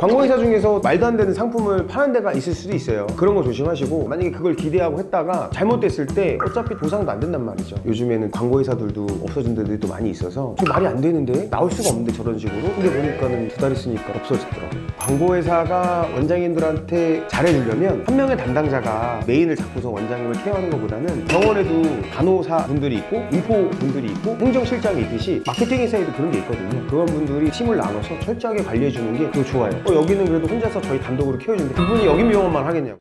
광고회사 중에서 말도 안 되는 상품을 파는 데가 있을 수도 있어요. 그런 거 조심하시고 만약에 그걸 기대하고 했다가 잘못됐을 때 어차피 보상도 안 된단 말이죠. 요즘에는 광고회사들도 없어진 데들이 또 많이 있어서 좀 말이 안 되는데 나올 수가 없는데 저런 식으로 근데 보니까는 두 달 있으니까 없어졌더라고요. 광고회사가 원장님들한테 잘해주려면 한 명의 담당자가 메인을 잡고서 원장님을 케어하는 것보다는 병원에도 간호사 분들이 있고 인포 분들이 있고 행정실장이 있듯이 마케팅 회사에도 그런 게 있거든요. 그런 분들이 팀을 나눠서 철저하게 관리해 주는 게 더 좋아요. 어, 여기는 그래도 혼자서 저희 단독으로 키워주는데 그분이 여기 병원만 하겠냐고.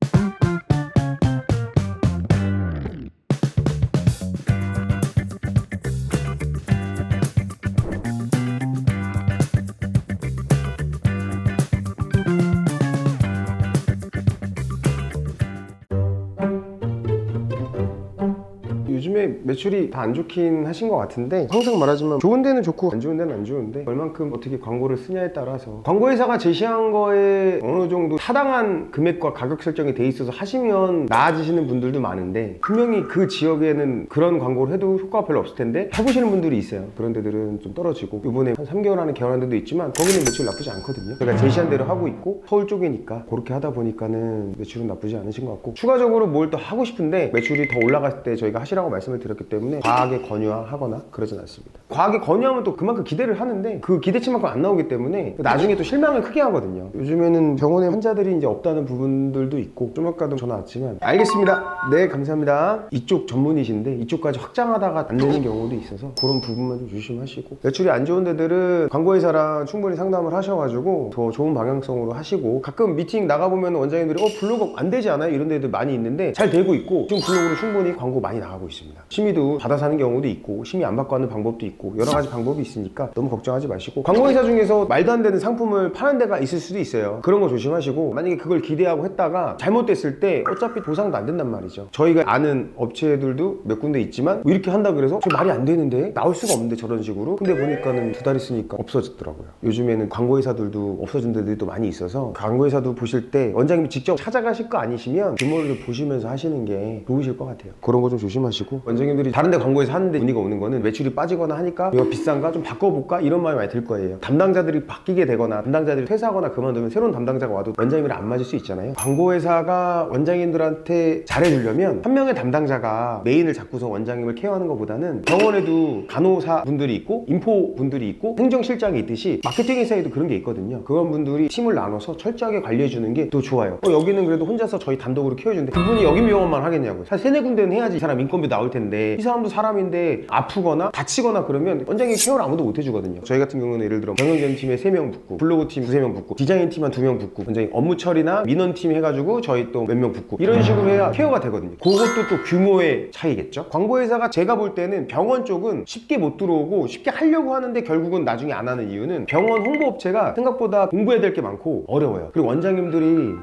요즘에 매출이 다 안 좋긴 하신 것 같은데 항상 말하지만 좋은 데는 좋고 안 좋은 데는 안 좋은데 얼만큼 어떻게 광고를 쓰냐에 따라서 광고회사가 제시한 거에 어느 정도 타당한 금액과 가격 설정이 돼 있어서 하시면 나아지시는 분들도 많은데 분명히 그 지역에는 그런 광고를 해도 효과가 별로 없을 텐데 해보시는 분들이 있어요. 그런 데들은 좀 떨어지고 이번에 한 3개월 안에 개원한 데도 있지만 거기는 매출 나쁘지 않거든요. 제가 제시한 대로 하고 있고 서울 쪽이니까 그렇게 하다 보니까는 매출은 나쁘지 않으신 것 같고 추가적으로 뭘더 하고 싶은데 매출이 더 올라갔을 때 저희가 하시라고 말씀을 드렸기 때문에 과하게 권유하거나 그러진 않습니다. 과하게 권유하면 또 그만큼 기대를 하는데 그 기대치만큼 안 나오기 때문에 나중에 또 실망을 크게 하거든요. 요즘에는 병원에 환자들이 이제 없다는 부분들도 있고 좀 아까도 전화 왔지만 알겠습니다. 네 감사합니다. 이쪽 전문이신데 이쪽까지 확장하다가 안 되는 경우도 있어서 그런 부분만 좀 조심하시고 매출이 안 좋은 데들은 광고회사랑 충분히 상담을 하셔가지고 더 좋은 방향성으로 하시고 가끔 미팅 나가보면 원장님들이 어 블로그 안 되지 않아요? 이런 데들 많이 있는데 잘 되고 있고 지금 블로그로 충분히 광고 많이 나가고 있습니다. 심의도 받아 사는 경우도 있고 심의 안 받고 하는 방법도 있고 여러 가지 방법이 있으니까 너무 걱정하지 마시고 광고회사 중에서 말도 안 되는 상품을 파는 데가 있을 수도 있어요. 그런 거 조심하시고 만약에 그걸 기대하고 했다가 잘못됐을 때 어차피 보상도 안 된단 말이죠. 저희가 아는 업체들도 몇 군데 있지만 뭐 이렇게 한다 그래서 저 말이 안 되는데 나올 수가 없는데 저런 식으로 근데 보니까는 두 달 있으니까 없어졌더라고요. 요즘에는 광고회사들도 없어진 데들이 또 많이 있어서 광고회사도 보실 때 원장님이 직접 찾아가실 거 아니시면 규모를 좀 보시면서 하시는 게 좋으실 것 같아요. 그런 거 좀 조심하시고 원장님들이 다른 데 광고에서 하는데 문의가 오는 거는 매출이 빠지거나 하니까 이거 비싼가 좀 바꿔볼까 이런 마음이 많이 들 거예요. 담당자들이 바뀌게 되거나 담당자들이 퇴사하거나 그만두면 새로운 담당자가 와도 원장님이랑 안 맞을 수 있잖아요. 광고회사가 원장님들한테 잘해주려면 한 명의 담당자가 메인을 잡고서 원장님을 케어하는 것보다는 병원에도 간호사 분들이 있고 인포 분들이 있고 행정실장이 있듯이 마케팅 회사에도 그런 게 있거든요. 그런 분들이 팀을 나눠서 철저하게 관리해 주는 게 더 좋아요. 어, 여기는 그래도 혼자서 저희 단독으로 키워주는데 그분이 여기 병원만 하겠냐고요. 사실 세네 군데는 해야지 이 사람 인건비 나올 텐데 이 사람도 사람인데 아프거나 다치거나 그 러면 원장님 케어를 아무도 못 해주거든요. 저희 같은 경우는 예를 들어 경영전 팀에 세명 붙고 블로그 팀 두세 명 붙고 디자인 팀한두명 붙고 원장님 업무 처리나 민원 팀 해가지고 저희 또 몇 명 붙고 이런 식으로 해야 케어가 되거든요. 그것도 또 규모의 차이겠죠. 광고회사가 제가 볼 때는 병원 쪽은 쉽게 못 들어오고 쉽게 하려고 하는데 결국은 나중에 안 하는 이유는 병원 홍보업체가 생각보다 공부해야 될 게 많고 어려워요. 그리고 원장님들이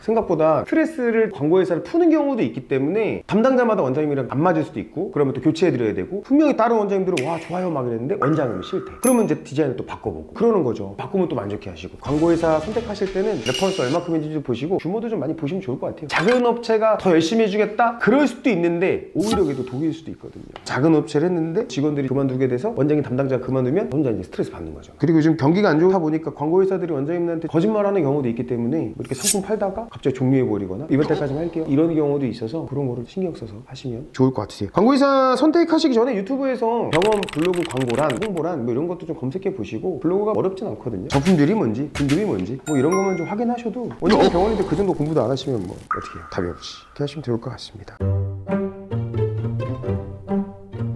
생각보다 스트레스를 광고회사를 푸는 경우도 있기 때문에 담당자마다 원장님이랑 안 맞을 수도 있고 그러면 또 교체해드려야 되고 분명히 다른 원장님들은 와 좋아요. 막 이랬는데 원장님은 싫대. 그러면 이제 디자인을 또 바꿔보고. 그러는 거죠. 바꾸면 또 만족해 하시고. 광고회사 선택하실 때는 레퍼런스 얼마큼인지 보시고 규모도 좀 많이 보시면 좋을 것 같아요. 작은 업체가 더 열심히 해주겠다? 그럴 수도 있는데 오히려 그게 또 독일 수도 있거든요. 작은 업체를 했는데 직원들이 그만두게 돼서 원장님 담당자가 그만두면 혼자 이제 스트레스 받는 거죠. 그리고 요즘 경기가 안 좋다 보니까 광고회사들이 원장님한테 거짓말하는 경우도 있기 때문에 뭐 이렇게 상품 팔다가 갑자기 종료해버리거나 이번 달까지만 할게요. 이런 경우도 있어서 그런 거를 신경 써서 하시면 좋을 것 같으세요. 광고회사 선택하시기 전에 유튜브에서 병원 블로그 광고란 홍보란 뭐 이런 것도 좀 검색해 보시고 블로그가 어렵진 않거든요. 제품들이 뭔지 등급이 뭔지 뭐 이런 것만 좀 확인하셔도 원장님 병원인데 그 정도 공부도 안 하시면 뭐 어떻게 해요. 답이 없이. 이렇게 하시면 좋을 것 같습니다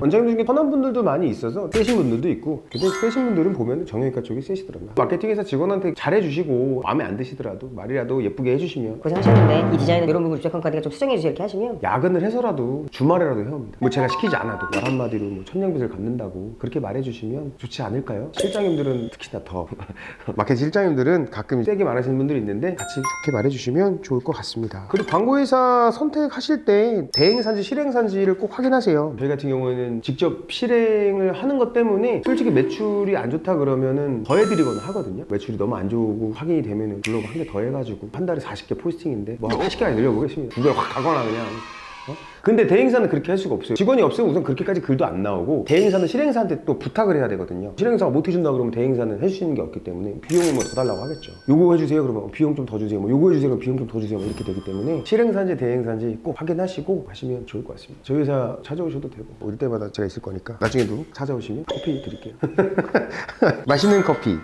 원장님 중에 선한 분들도 많이 있어서 세신 분들도 있고 근데 세신 분들은 보면 정형외과 쪽이 세시더라고요. 마케팅에서 직원한테 잘해주시고 마음에 안 드시더라도 말이라도 예쁘게 해주시면. 고생하셨는데 이 디자인은 이런 부분 주제평가니까 좀 수정해 주세요 이렇게 하시면 야근을 해서라도 주말에라도 해옵니다. 뭐 제가 시키지 않아도 말 한마디로 뭐 천냥빚을 갚는다고 그렇게 말해주시면 좋지 않을까요? 실장님들은 특히나 더 마케팅 실장님들은 가끔 세게 말하시는 분들이 있는데 같이 좋게 말해주시면 좋을 것 같습니다. 그리고 광고회사 선택하실 때 대행산지 실행산지를 꼭 확인하세요. 저희 같은 경우에 는 직접 실행을 하는 것 때문에 솔직히 매출이 안 좋다 그러면은 더 해드리거나 하거든요. 매출이 너무 안 좋고 확인이 되면은 블로그 한 개 더 해가지고 한 달에 40개 포스팅인데 뭐 한 80개까지 늘려보겠습니다. 두 배 확 가거나 그냥 어? 근데 대행사는 그렇게 할 수가 없어요. 직원이 없으면 우선 그렇게까지 글도 안 나오고 대행사는 실행사한테 또 부탁을 해야 되거든요. 실행사가 못 해준다 그러면 대행사는 해주시는 게 없기 때문에 비용을 뭐 더 달라고 하겠죠. 요거 해주세요 그러면 비용 좀 더 주세요. 뭐 요거 해주세요 그러면 비용 좀 더 주세요. 뭐 이렇게 되기 때문에 실행사인지 대행사인지 꼭 확인하시고 하시면 좋을 것 같습니다. 저희 회사 찾아오셔도 되고 올 때마다 제가 있을 거니까 나중에도 찾아오시면 커피 드릴게요. 맛있는 커피